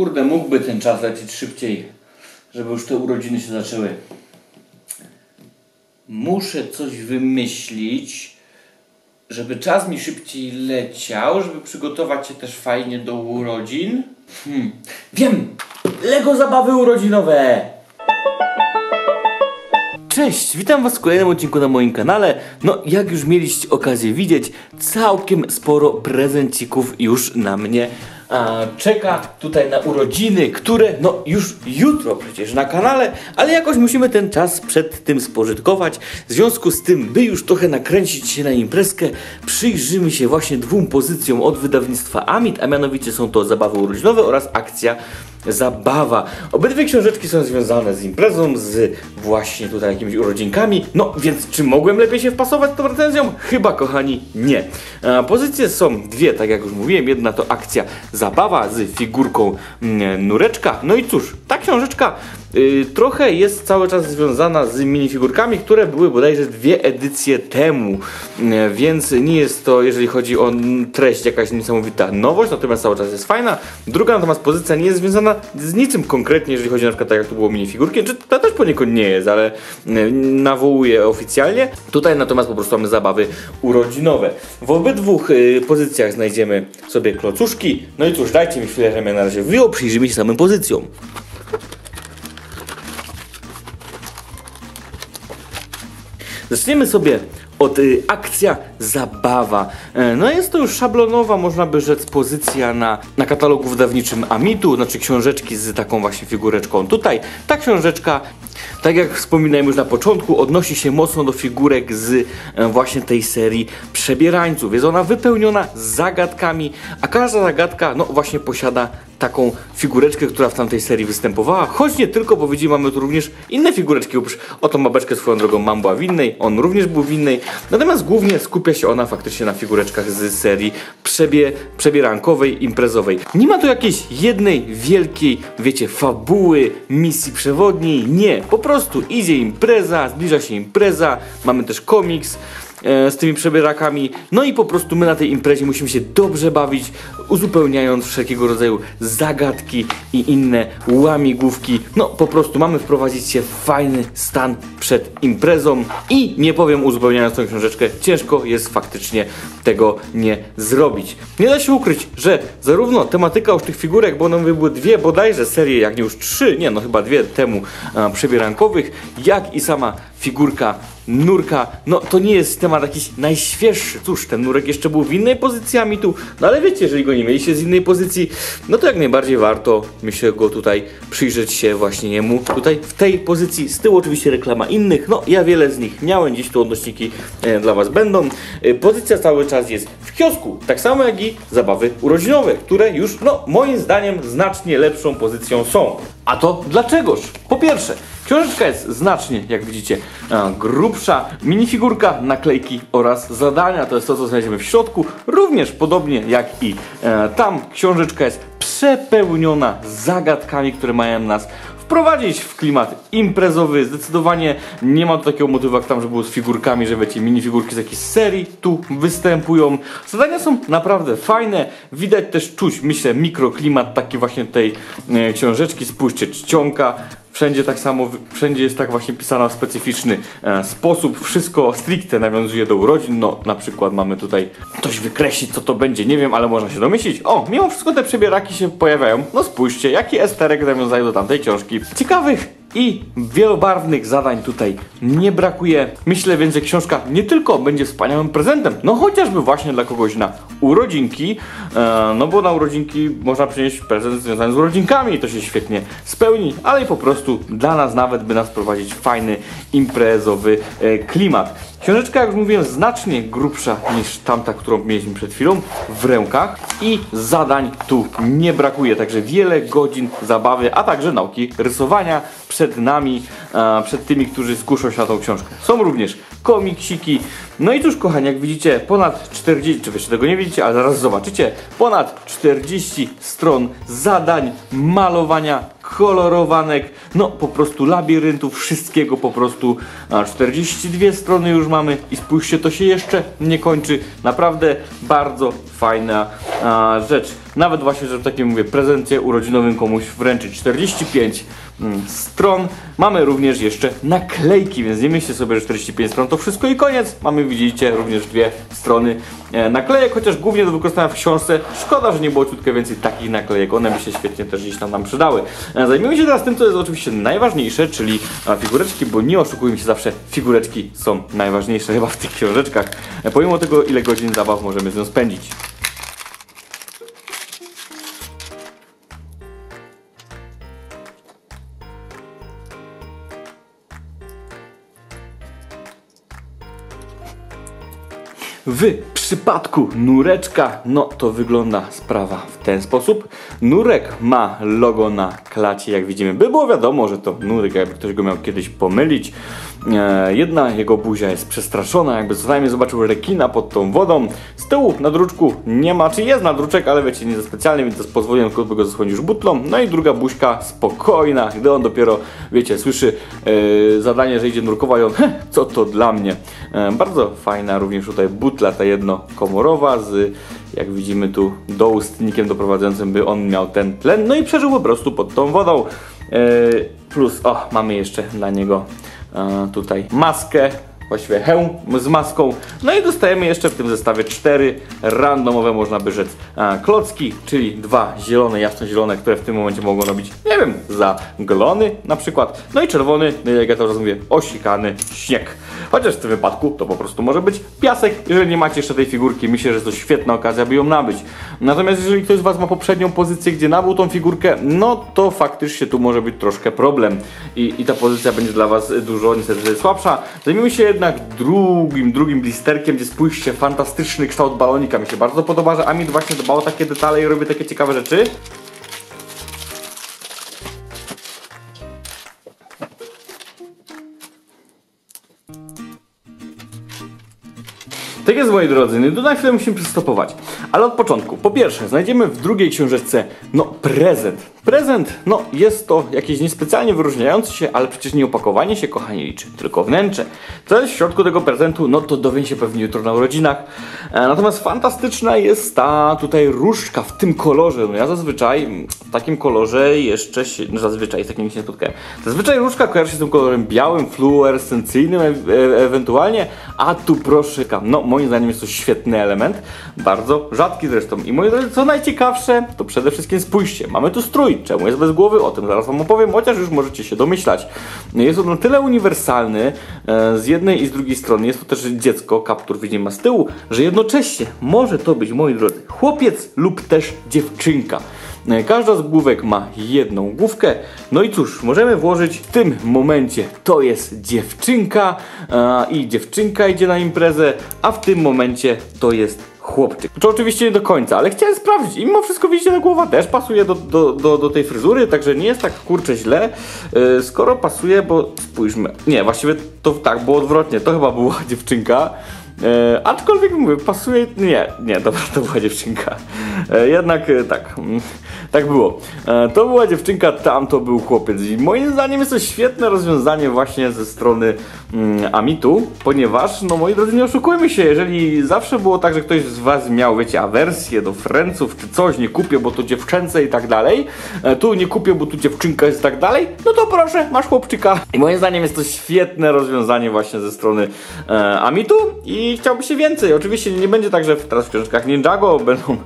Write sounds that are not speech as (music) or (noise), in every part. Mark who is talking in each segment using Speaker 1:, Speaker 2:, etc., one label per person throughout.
Speaker 1: Kurde, mógłby ten czas lecieć szybciej, żeby już te urodziny się zaczęły. Muszę coś wymyślić, żeby czas mi szybciej leciał, żeby przygotować się też fajnie do urodzin. Hmm. Wiem! Lego zabawy urodzinowe! Cześć, witam was w kolejnym odcinku na moim kanale. No, jak już mieliście okazję widzieć, całkiem sporo prezencików już na mnie a, czeka tutaj na urodziny, które no już jutro przecież na kanale, ale jakoś musimy ten czas przed tym spożytkować. W związku z tym, by już trochę nakręcić się na imprezkę, przyjrzymy się właśnie dwóm pozycjom od wydawnictwa Amit, a mianowicie są to zabawy urodzinowe oraz akcja zabawa. Obydwie książeczki są związane z imprezą, z właśnie tutaj jakimiś urodzinkami. No więc czy mogłem lepiej się wpasować tą recenzją? Chyba kochani nie. Pozycje są dwie, tak jak już mówiłem. Jedna to akcja zabawa z figurką mm, Nureczka. No i cóż, ta książeczka trochę jest cały czas związana z minifigurkami, które były bodajże dwie edycje temu, y, więc nie jest to, jeżeli chodzi o treść, jakaś niesamowita nowość, natomiast cały czas jest fajna. Druga natomiast pozycja nie jest związana z niczym konkretnie, jeżeli chodzi na przykład tak jak to było minifigurki, czy to też poniekąd nie jest, ale y, nawołuje oficjalnie. Tutaj natomiast po prostu mamy zabawy urodzinowe. W obydwu y, pozycjach znajdziemy sobie klocuszki, no i cóż, dajcie mi chwilę, że mnie na razie wyjął, przyjrzymy się samym pozycjom. Zaczniemy sobie od y, akcja zabawa. E, no jest to już szablonowa, można by rzec, pozycja na, na katalogu wydawniczym Amitu, znaczy książeczki z taką właśnie figureczką. Tutaj ta książeczka tak jak wspominałem już na początku, odnosi się mocno do figurek z e, właśnie tej serii Przebierańców. Jest ona wypełniona zagadkami, a każda zagadka, no właśnie posiada taką figureczkę, która w tamtej serii występowała, choć nie tylko, bo widzimy, mamy tu również inne figureczki, oprócz oto mabeczkę swoją drogą mam była w innej, on również był w innej, natomiast głównie skupia się ona faktycznie na figureczkach z serii przebie, przebierankowej, imprezowej. Nie ma tu jakiejś jednej wielkiej, wiecie, fabuły, misji przewodniej, nie, po prostu idzie impreza, zbliża się impreza, mamy też komiks, z tymi przebierakami. No i po prostu my na tej imprezie musimy się dobrze bawić, uzupełniając wszelkiego rodzaju zagadki i inne łamigłówki. No po prostu mamy wprowadzić się w fajny stan przed imprezą i nie powiem uzupełniając tą książeczkę, ciężko jest faktycznie tego nie zrobić. Nie da się ukryć, że zarówno tematyka już tych figurek, bo one były dwie bodajże serie, jak nie już trzy, nie no chyba dwie temu przebierankowych, jak i sama figurka nurka, no to nie jest temat jakiś najświeższy. Cóż, ten nurek jeszcze był w innej pozycji no ale wiecie, jeżeli go nie mieliście z innej pozycji, no to jak najbardziej warto, myślę, go tutaj przyjrzeć się właśnie jemu. Tutaj w tej pozycji, z tyłu oczywiście reklama innych, no ja wiele z nich miałem, dziś tu odnośniki e, dla Was będą. E, pozycja cały czas jest w kiosku, tak samo jak i zabawy urodzinowe, które już, no moim zdaniem, znacznie lepszą pozycją są. A to dlaczegoż? Po pierwsze, Książeczka jest znacznie, jak widzicie, e, grubsza. Minifigurka, naklejki oraz zadania to jest to, co znajdziemy w środku. Również podobnie jak i e, tam książeczka jest przepełniona zagadkami, które mają nas wprowadzić w klimat imprezowy. Zdecydowanie nie ma takiego motywu jak tam, że było z figurkami, że wiecie, minifigurki z jakiejś serii tu występują. Zadania są naprawdę fajne. Widać też czuć, myślę, mikroklimat taki właśnie tej e, książeczki. Spójrzcie, czcionka. Wszędzie tak samo, wszędzie jest tak właśnie pisana w specyficzny e, sposób. Wszystko stricte nawiązuje do urodzin. No, na przykład mamy tutaj coś wykreślić, co to będzie, nie wiem, ale można się domyślić. O, mimo wszystko te przebieraki się pojawiają. No spójrzcie, jaki esterek nawiązają do tamtej książki. Ciekawych i wielobarwnych zadań tutaj nie brakuje. Myślę więc, że książka nie tylko będzie wspaniałym prezentem, no chociażby właśnie dla kogoś na urodzinki, e, no bo na urodzinki można przynieść prezent związany z urodzinkami i to się świetnie spełni, ale i po prostu dla nas nawet, by nas prowadzić fajny, imprezowy e, klimat. Książeczka, jak już mówiłem, znacznie grubsza niż tamta, którą mieliśmy przed chwilą w rękach i zadań tu nie brakuje, także wiele godzin zabawy, a także nauki rysowania przed nami, e, przed tymi, którzy skuszą się na tą książkę. Są również komiksiki. No i cóż, kochani, jak widzicie, ponad 40, czy jeszcze tego nie widzicie, ale zaraz zobaczycie, ponad 40 stron zadań, malowania, kolorowanek, no po prostu labiryntów, wszystkiego po prostu. A 42 strony już mamy i spójrzcie, to się jeszcze nie kończy. Naprawdę bardzo fajna a, rzecz. Nawet właśnie, że w takim mówię, prezencie urodzinowym komuś wręczyć 45 mm, stron. Mamy również jeszcze naklejki, więc nie myślcie sobie, że 45 stron to wszystko i koniec. Mamy, widzicie, również dwie strony e, naklejek, chociaż głównie do wykorzystania w książce. Szkoda, że nie było ciutkę więcej takich naklejek, one by się świetnie też gdzieś tam nam przydały. E, Zajmiemy się teraz tym, co jest oczywiście najważniejsze, czyli e, figureczki, bo nie oszukujmy się zawsze, figureczki są najważniejsze chyba w tych książeczkach. Pomimo tego, ile godzin zabaw możemy z nią spędzić. W przypadku nureczka, no to wygląda sprawa w ten sposób. Nurek ma logo na klacie, jak widzimy. By było wiadomo, że to nurek, jakby ktoś go miał kiedyś pomylić. E, jedna jego buzia jest przestraszona, jakby co najmniej zobaczył rekina pod tą wodą. Z tyłu na druczku nie ma, czy jest nadruczek, ale wiecie, nie za specjalny, więc pozwoleniem by go zasłonił już butlą. No i druga buźka spokojna, gdy on dopiero, wiecie, słyszy e, zadanie, że idzie nurkowa i on, "Heh, co to dla mnie. E, bardzo fajna również tutaj butla ta jednokomorowa z, jak widzimy tu, doustnikiem doprowadzającym, by on miał ten tlen. No i przeżył po prostu pod tą wodą. E, plus, o, mamy jeszcze dla niego tutaj maskę, właściwie hełm z maską. No i dostajemy jeszcze w tym zestawie cztery randomowe, można by rzec, klocki, czyli dwa zielone, jasno-zielone, które w tym momencie mogą robić, nie wiem, za glony na przykład. No i czerwony, no jak ja to mówię, osikany śnieg. Chociaż w tym wypadku to po prostu może być piasek. Jeżeli nie macie jeszcze tej figurki, myślę, że to świetna okazja, by ją nabyć. Natomiast jeżeli ktoś z Was ma poprzednią pozycję, gdzie nabył tą figurkę, no to faktycznie tu może być troszkę problem. I, i ta pozycja będzie dla Was dużo niestety słabsza. Zajmijmy się jednak drugim, drugim blisterkiem, gdzie spójrzcie, fantastyczny kształt balonika. Mi się bardzo podoba, że Amit właśnie dbał o takie detale i robi takie ciekawe rzeczy. Jest, moi drodzy, no to na chwilę musimy przystopować. Ale od początku. Po pierwsze, znajdziemy w drugiej książeczce, no, prezent. Prezent, no, jest to jakiś niespecjalnie wyróżniający się, ale przecież nie opakowanie się, kochani, liczy, tylko wnętrze. Co jest w środku tego prezentu, no to dowie się pewnie jutro na urodzinach. E, natomiast fantastyczna jest ta tutaj różdżka w tym kolorze. No ja zazwyczaj mm, w takim kolorze jeszcze się, no zazwyczaj z takim się nie spotkałem. Zazwyczaj różdżka kojarzy się z tym kolorem białym, fluorescencyjnym e e ewentualnie, a tu proszę, no moim zdaniem jest to świetny element, bardzo rzadki zresztą. I moi drodzy, co najciekawsze, to przede wszystkim spójrzcie, mamy tu strój, czemu jest bez głowy, o tym zaraz wam opowiem, chociaż już możecie się domyślać. Jest on na tyle uniwersalny e, z jednej i z drugiej strony, jest to też dziecko, kaptur widzimy ma z tyłu, że jednocześnie może to być, moi drodzy, chłopiec lub też dziewczynka. E, Każda z główek ma jedną główkę. No i cóż, możemy włożyć w tym momencie to jest dziewczynka e, i dziewczynka idzie na imprezę, a w tym momencie to jest chłopczyk. To oczywiście nie do końca, ale chciałem sprawdzić. I mimo wszystko widzicie, ta głowa też pasuje do, do, do, do tej fryzury, także nie jest tak kurczę źle. E, skoro pasuje, bo spójrzmy. Nie, właściwie to tak było odwrotnie. To chyba była (laughs) dziewczynka. E, aczkolwiek mówię, pasuje. Nie, nie, dobra, to była dziewczynka. E, jednak e, tak, mm, tak było. E, to była dziewczynka, tam to był chłopiec. I moim zdaniem jest to świetne rozwiązanie właśnie ze strony mm, Amitu, ponieważ, no moi drodzy, nie oszukujmy się, jeżeli zawsze było tak, że ktoś z Was miał, wiecie, awersję do Franców czy coś, nie kupię, bo to dziewczęce i tak dalej, e, tu nie kupię, bo tu dziewczynka jest i tak dalej, no to proszę, masz chłopczyka. I moim zdaniem jest to świetne rozwiązanie właśnie ze strony e, Amitu i chciałby się więcej. Oczywiście nie będzie tak, że teraz w książkach Ninjago będą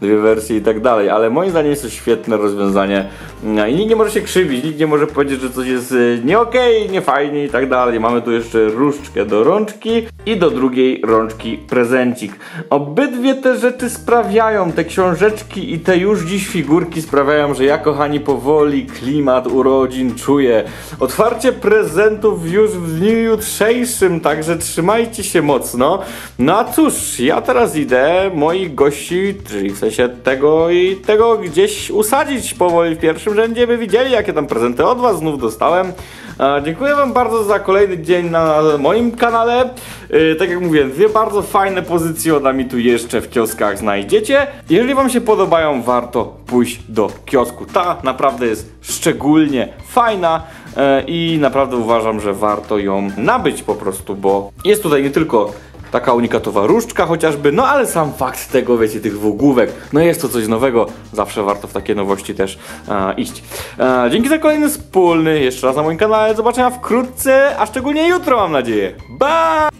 Speaker 1: dwie wersje i tak dalej, ale moim zdaniem jest to świetne rozwiązanie No i nikt nie może się krzywić, nikt nie może powiedzieć, że coś jest y, nie okej, nie fajnie i tak dalej. Mamy tu jeszcze różdżkę do rączki i do drugiej rączki prezencik. Obydwie te rzeczy sprawiają, te książeczki i te już dziś figurki sprawiają, że ja kochani powoli klimat urodzin czuję. Otwarcie prezentów już w dniu jutrzejszym, także trzymajcie się mocno. No a cóż, ja teraz idę moich gości, czyli w sensie tego i tego gdzieś usadzić powoli w pierwszym rzędzie, by widzieli jakie tam prezenty od was znów dostałem. E, Dziękuję Wam bardzo za kolejny dzień na moim kanale. E, Tak jak mówię, dwie bardzo fajne pozycje od tu jeszcze w kioskach znajdziecie. Jeżeli Wam się podobają, warto pójść do kiosku. Ta naprawdę jest szczególnie fajna e, i naprawdę uważam, że warto ją nabyć po prostu, bo jest tutaj nie tylko taka unikatowa różdżka chociażby, no ale sam fakt tego, wiecie, tych wogówek, no jest to coś nowego, zawsze warto w takie nowości też e, iść. E, dzięki za kolejny wspólny, jeszcze raz na moim kanale, zobaczenia wkrótce, a szczególnie jutro mam nadzieję. Bye!